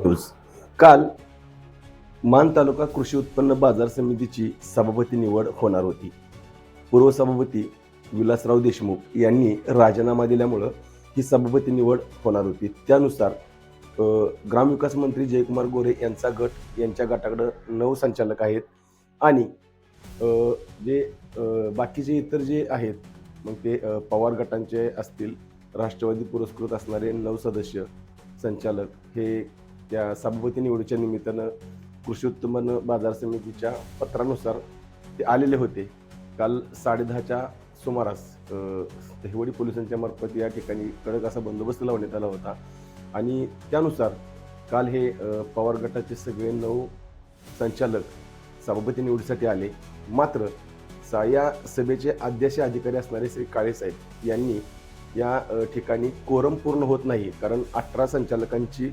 News काल मान तालुका कृषी उत्पन्न बाजार समितीची सभापती निवड होणार होती. पूर्व सभापती विलासराव देशमुख यांनी राजीनामा दिल्यामुळं ही सभापती निवड होणार होती. त्यानुसार ग्रामविकास मंत्री जयकुमार गोरे यांचा गट यांच्या गटाकडं नऊ संचालक आहेत आणि जे बाकीचे इतर जे आहेत मग ते पवार गटांचे असतील राष्ट्रवादी पुरस्कृत असणारे नऊ सदस्य संचालक हे त्या सभापती निवडीच्या निमित्तानं कृषी उत्पन्न बाजार समितीच्या पत्रानुसार ते आलेले होते. काल साडेदहाच्या सुमारास अ, दहिवडी पोलिसांच्या मार्फत या ठिकाणी कडक असा बंदोबस्त लावण्यात आला होता. आणि त्यानुसार काल हे पवार गटाचे सगळे नऊ संचालक सभापती निवडीसाठी आले. मात्र सा या सभेचे अध्यक्ष अधिकारी असणारे श्री काळेसाहेब यांनी या ठिकाणी कोरम पूर्ण होत नाही. कारण अठरा संचालकांची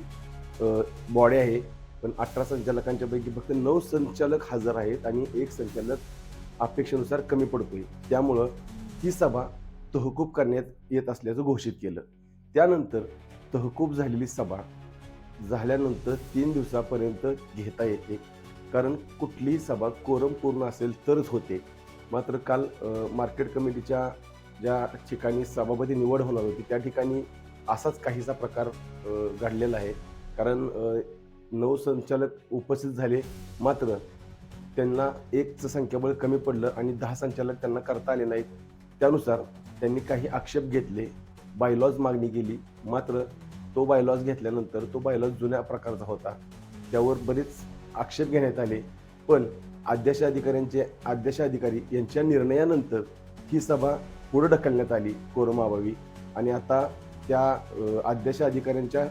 बॉडी आहे पण अठरा संचालकांच्यापैकी फक्त नऊ संचालक हजर आहेत आणि एक संचालक अपेक्षेनुसार कमी पडतोय. त्यामुळं ती सभा तहकूब करण्यात येत असल्याचं घोषित केलं. त्यानंतर तहकूब झालेली सभा झाल्यानंतर तीन दिवसापर्यंत घेता येते. कारण कुठलीही सभा कोरम पूर्ण असेल तरच होते. मात्र काल मार्केट कमिटीच्या ज्या ठिकाणी सभापती निवड होणार होती त्या ठिकाणी असाच काहीसा प्रकार घडलेला आहे. कारण नऊ संचालक उपस्थित झाले मात्र त्यांना एकचं संख्याबळ कमी पडलं आणि दहा संचालक त्यांना करता आले नाहीत. त्यानुसार त्यांनी काही आक्षेप घेतले. बायलॉज मागणी केली मात्र तो बायलॉज घेतल्यानंतर तो बायलॉज जुन्या प्रकारचा होता. त्यावर बरेच आक्षेप घेण्यात आले पण अध्यक्ष अधिकाऱ्यांचे अध्यक्ष अधिकारी यांच्या निर्णयानंतर ही सभा पुढे ढकलण्यात आली कोरमाबावी आणि आता त्या अ, अध्यक्ष अधिकाऱ्यांच्या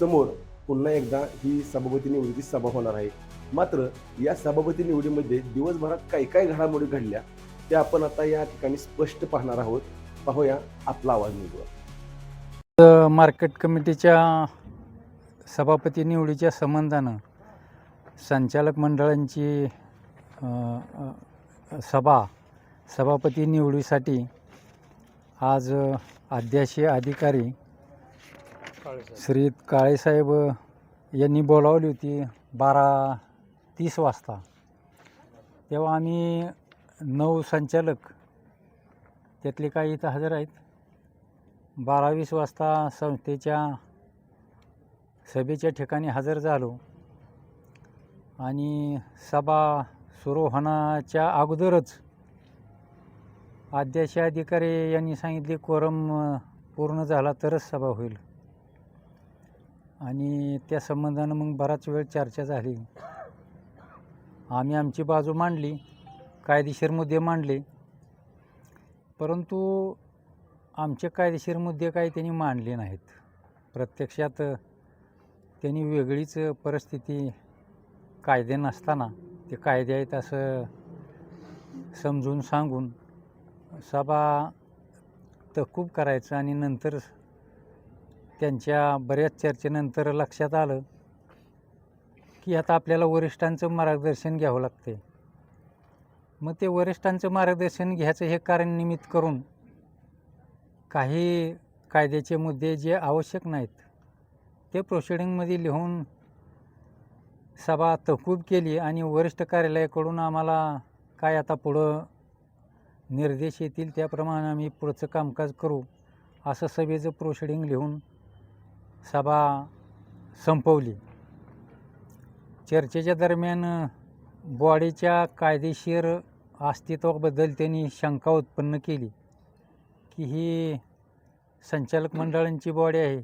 समोर पुन्हा एकदा ही सभापती निवडीची सभा होणार आहे. मात्र या सभापती निवडीमध्ये दिवसभरात काय काय घडामोडी घडल्या ते आपण आता या ठिकाणी स्पष्ट पाहणार आहोत. पाहूया आपला आवाज निघूया मार्केट कमिटीच्या सभापती निवडीच्या संबंधानं संचालक मंडळांची सभा सभापती निवडीसाठी आज अध्यक्षीय अधिकारी श्री काळेसाहेब यांनी बोलावली होती बारा तीस वाजता. तेव्हा आम्ही नऊ संचालक त्यातले काही इथं हजर आहेत. बारावीस वाजता संस्थेच्या सभेच्या ठिकाणी हजर झालो. आणि सभा सुरू होण्याच्या अगोदरच अध्यक्ष अधिकारी यांनी सांगितले कोरम पूर्ण झाला तरच सभा होईल. आणि त्या संबंधानं मग बराच वेळ चर्चा झाली. आम्ही आमची बाजू मांडली कायदेशीर मुद्दे मांडले. परंतु आमचे कायदेशीर मुद्दे काही त्यांनी मांडले नाहीत. प्रत्यक्षात त्यांनी वेगळीच परिस्थिती कायदे नसताना ते कायदे आहेत असं समजून सांगून सभा तहकूब करायचं आणि नंतर त्यांच्या बऱ्याच चर्चेनंतर लक्षात आलं की आता आपल्याला वरिष्ठांचं मार्गदर्शन घ्यावं लागते मग ते वरिष्ठांचं मार्गदर्शन घ्यायचं हे कारण निमित्त करून काही कायद्याचे मुद्दे जे आवश्यक नाहीत ते प्रोसिडिंगमध्ये लिहून सभा तहकूब केली आणि वरिष्ठ कार्यालयाकडून आम्हाला काय आता पुढं निर्देश येतील त्याप्रमाणे आम्ही पुढचं कामकाज करू असं सभेचं प्रोसिडिंग लिहून सभा संपवली. चर्चेच्या दरम्यान बॉडीच्या कायदेशीर अस्तित्वाबद्दल त्यांनी शंका उत्पन्न केली की ही संचालक मंडळांची बॉडी आहे.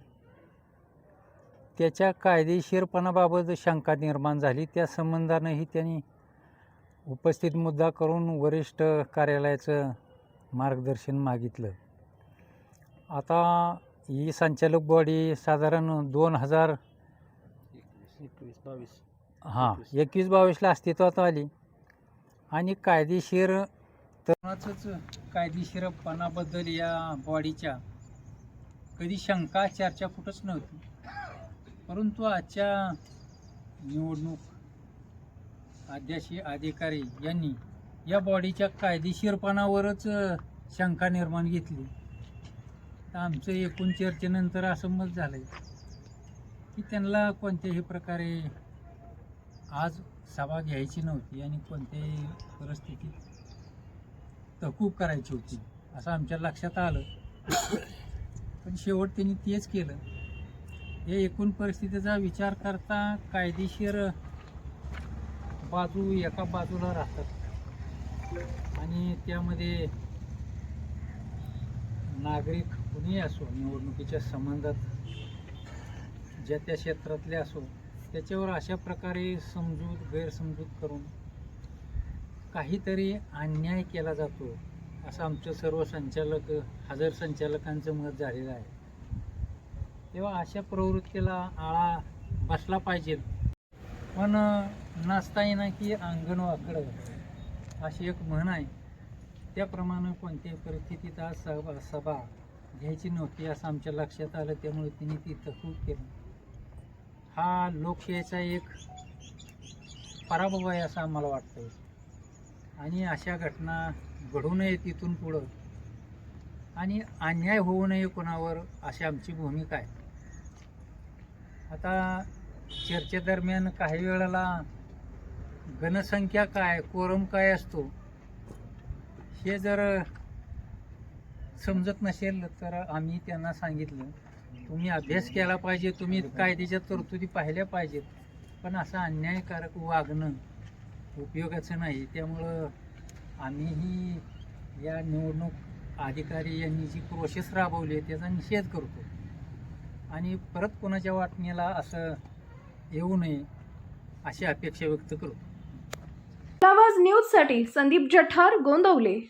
त्याच्या कायदेशीरपणाबाबत शंका निर्माण झाली. त्या संबंधानंही त्यांनी उपस्थित मुद्दा करून वरिष्ठ कार्यालयाचं मार्गदर्शन मागितलं. आता ही संचालक बॉडी साधारण दोन हजार एकवीस बावीस. हां एकवीस. बावीसला अस्तित्वात आली. आणि कायदेशीर तरुणाचंच कायदेशीरपणाबद्दल या बॉडीच्या कधी शंका चर्चा कुठंच नव्हती. परंतु आजच्या निवडणूक अध्यक्षीय अधिकारी यांनी या बॉडीच्या कायदेशीरपणावरच शंका निर्माण घेतली. तर आमचं एकूण चर्चेनंतर असं मत झालं की त्यांना कोणत्याही प्रकारे आज सभा घ्यायची नव्हती आणि कोणत्याही परिस्थितीत तहकूब करायची होती असं आमच्या लक्षात आलं. पण शेवट त्यांनी तेच केलं. या एकूण परिस्थितीचा विचार करता कायदेशीर बाजू एका बाजूला राहतात. आणि त्यामध्ये नागरिक कुणीही असो निवडणुकीच्या संबंधात ज्या त्या क्षेत्रातले असो त्याच्यावर अशा प्रकारे समजूत गैरसमजूत करून काहीतरी अन्याय केला जातो असं आमचं सर्व संचालक हजर संचालकांचं मत झालेलं आहे. तेव्हा अशा प्रवृत्तीला आळा बसला पाहिजे. पण नाचता येईना की अंगण वाकडं अशी एक म्हण आहे. त्याप्रमाणे कोणत्याही परिस्थितीत आज सभा सभा घ्यायची नव्हती असं आमच्या लक्षात आलं त्यामुळे तिने ती तहकूब केली. हा लोकशाहीचा एक पराभव आहे असं आम्हाला वाटतं आणि अशा घटना घडू नये तिथून पुढं. आणि अन्याय होऊ नये कोणावर अशी आमची भूमिका आहे. आता चर्चेदरम्यान काही वेळेला घनसंख्या काय कोरम काय असतो हे जर समजत नसेल तर आम्ही त्यांना सांगितलं. तुम्ही अभ्यास केला पाहिजे तुम्ही कायद्याच्या तरतुदी पाहिल्या पाहिजेत. पण असं अन्यायकारक वागणं उपयोगाचं नाही. त्यामुळं आम्हीही या निवडणूक अधिकारी यांनी जी प्रोसेस राबवली आहे त्याचा निषेध करतो. आणि परत कोणाच्या वाटणीला असं येऊ नये अशी अपेक्षा व्यक्त करतो. आवाज न्यूजसाठी संदीप जठार गोंदवले.